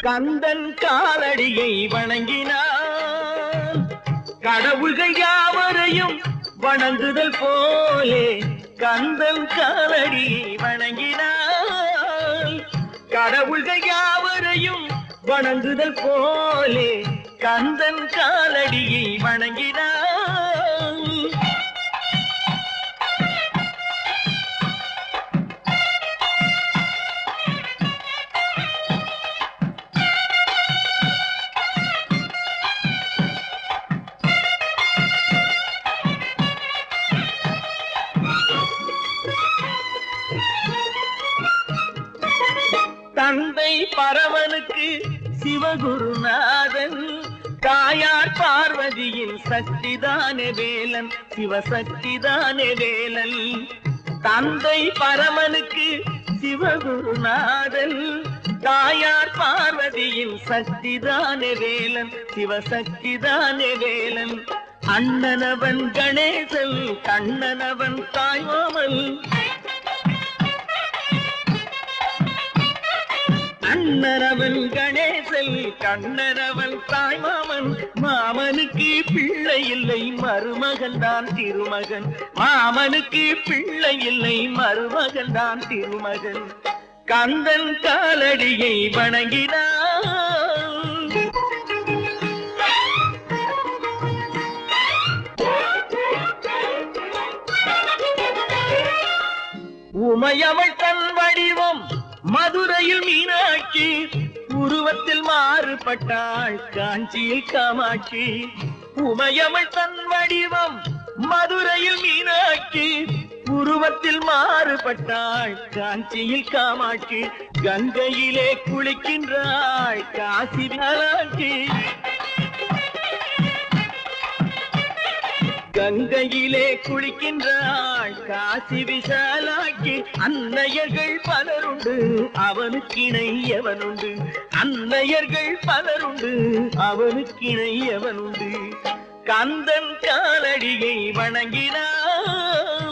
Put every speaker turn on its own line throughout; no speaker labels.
கந்தன் காலடியை வணங்கினான். கடவுள்கள் யாவரையும் வணங்குதல் போலே கந்தன் காலடியை வணங்கினான். கடவுள்கள் யாவரையும் வணங்குதல் போலே கந்தன் காலடியை வணங்கினான். தந்தை பரவனுக்கு சிவகுருநாதன் தாயார் பார்வதியின் சக்திதானே வேலன் சிவசக்திதானே வேலன். தந்தை பரமனுக்கு சிவகுருநாதன் தாயார் பார்வதியின் சக்திதானே வேலன் சிவசக்திதானே வேலன். அண்ணனவன் கணேசன் கண்ணனவன் தாயோமன் கண்ணரவன் கணேசன் கண்ணரவன் தாய் மாமன் மாமனுக்கு பிள்ளை இல்லை மருமகன் தான் திருமகன். மாமனுக்கு பிள்ளை இல்லை மருமகன் தான் திருமகன். கந்தன் காலடியை வணங்கினான். உமையவள் மதுரையில் மீனாட்சி உருவத்தில் மாறுபட்டாள் காஞ்சியில் காமாட்சி. உமையவள் தன் வடிவம் மதுரையில் மீனாட்சி உருவத்தில் மாறுபட்டாள் காஞ்சியில் காமாட்சி. கங்கையிலே குளிக்கின்றாள் காசி கங்கையிலே குளிக்கின்றாள் காசி விசாலாக்கி அன்னையர்கள் பலருண்டு அவனுக்கிணை எவனுண்டு? அன்னையர்கள் பலருண்டு அவனுக்கிணை எவனுண்டு? கந்தன் காலடியை வணங்கினான்.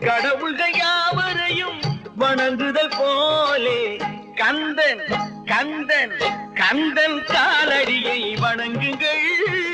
கடவுள்கள் யாவரையும் வணங்குதல் போலே கந்தன் கந்தன் கந்தன் காலடியை வணங்குங்கள்.